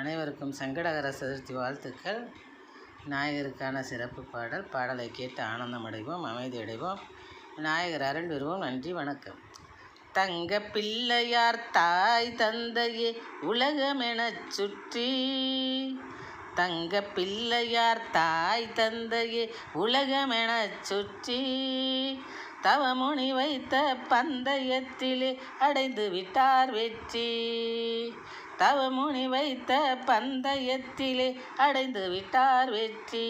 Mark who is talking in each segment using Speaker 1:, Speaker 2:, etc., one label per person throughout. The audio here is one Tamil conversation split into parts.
Speaker 1: அனைவருக்கும் சங்கடகர சதுர்த்தி வாழ்த்துக்கள். விநாயகருக்கான சிறப்பு பாடல் பாடலை கேட்டு ஆனந்தம் அடைவோம் அமைதி அடைவோம். விநாயகர் அருள் வருவோம் நன்றி வணக்கம். தங்க பிள்ளையார் தாய் தந்தையே உலகமெனச் சுற்றி. தங்க பிள்ளையார் தாய் தந்தையே உலகமெனச் சுற்றி. தவமுனி வைத்த பந்தயத்திலே அடைந்து விட்டார் வெற்றி. தவமுனி வைத்த பந்தயத்திலே அடைந்து விட்டார் வெற்றி.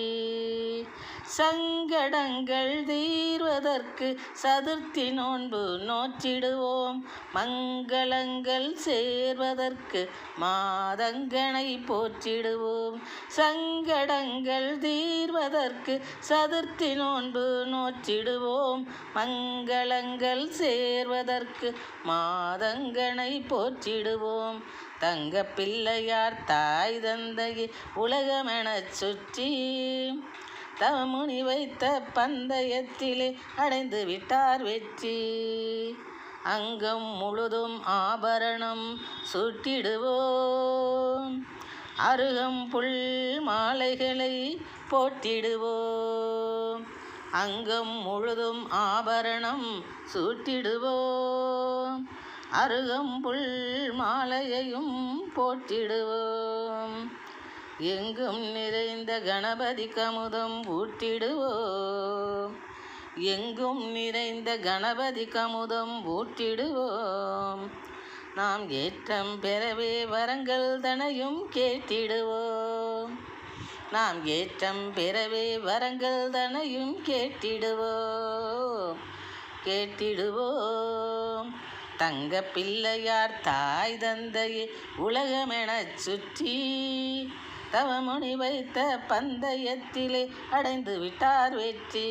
Speaker 1: சங்கடங்கள் தீர்வதற்கு சதுர்த்தி நோன்பு நோற்றிடுவோம். மங்களங்கள் சேர்வதற்கு மாதங்கனை போற்றிடுவோம். சங்கடங்கள் தீர்வதற்கு சதுர்த்தி நோன்பு நோற்றிடுவோம். மங்களங்கள் சேர்வதற்கு மாதங்கனை போற்றிடுவோம். தங்க பிள்ளையார் தாய் தந்தையை உலகமெனச் சுற்றி தவமுனி வைத்த பந்தயத்திலே அடைந்து விட்டார் வெற்றி. அங்கம் முழுதும் ஆபரணம் சுட்டிடுவோம். அருகம் புல் மாலைகளை போட்டிடுவோம். அங்கம் முழுதும் ஆபரணம் சூட்டிடுவோம். அருகம்புல் மாலையையும் போட்டிடுவோம் எங்கும் நிறைந்த கணபதி கமுதம் ஊட்டிடுவோம் எங்கும் நிறைந்த கணபதி கமுதம் ஊட்டிடுவோம் நாம் ஏற்றம் பெறவே வரங்கள் தனையும் கேட்டிடுவோம். நாம் ஏற்றம் பெறவே வரங்கள் தனையும் கேட்டிடுவோம். கேட்டிடுவோம். தங்க பிள்ளையார் தாய் தந்தையே உலகமெனச் சுற்றி தவமுனி வைத்த பந்தயத்திலே அடைந்து விட்டார் வெற்றி.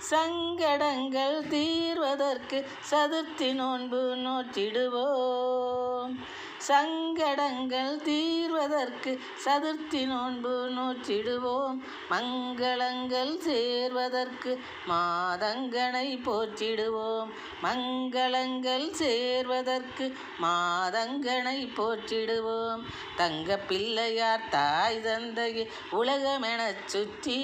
Speaker 1: சங்கடங்கள் தீர்வதற்கு சதுர்த்தி நோன்பு நோற்றிடுவோம். சங்கடங்கள் தீர்வதற்கு சதுர்த்தி நோன்பு நோற்றிடுவோம். மங்களங்கள் சேர்வதற்கு மாதங்கனை போற்றிடுவோம். மங்களங்கள் சேர்வதற்கு மாதங்கனை போற்றிடுவோம். தங்க பிள்ளையார் தாய் தந்தையை உலகமெனச் சுற்றி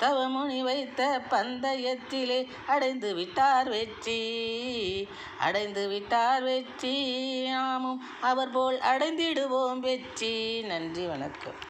Speaker 1: தவமுனி வைத்த பந்தயத்திலே அடைந்து விட்டார் வெற்றி. அடைந்து விட்டார் வெற்றி. நாமும் அவர் போல் அடைந்திடுவோம் வெற்றி. நன்றி வணக்கம்.